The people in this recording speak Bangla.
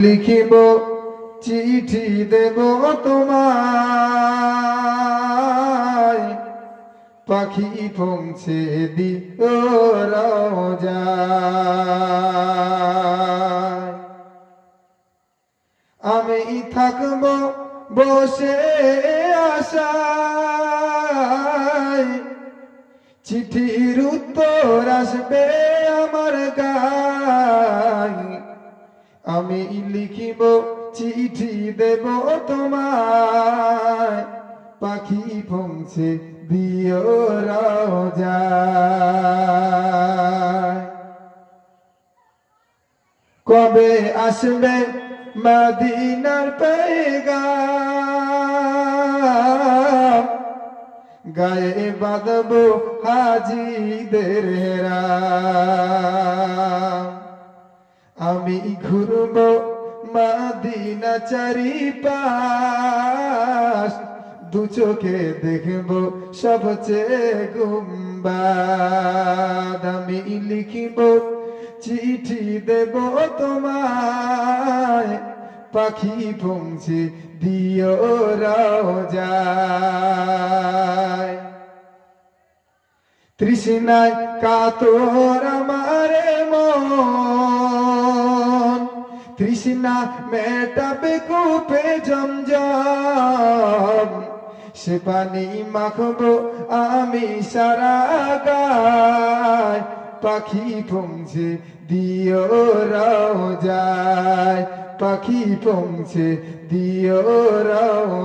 লিখিব, চিঠি দেব তোমায়। পাখি পৌঁছে দিও রাজায় আমি থাকব বসে আশায়। চিঠির উত্তর আসবে আমার গায়। আমি লিখিব, চিঠি দেব তোমায়। পাখি পৌঁছে দিও রাজায় কবে আসবে মাদিনার পেগাম? গায়ে বাঁধব হাজিদের হেরাম। আমি ঘুরব মাদিনা চারি পাশ দু চোখে দেখব সবচেয়ে গুম্বাদ। আমি লিখিব, চিঠি দেব তোমায়। পাখি পৌঁছে দিও রাজায় তৃষ্ণায় কাতর আমারে মন। তৃষ্ণা মেটাবে কূপে জমজম। সে পানি মাখবো আমি সারা গায়। পাখি পৌঁছে দিও রাও যায় পাখি পৌঁছে দিও রাও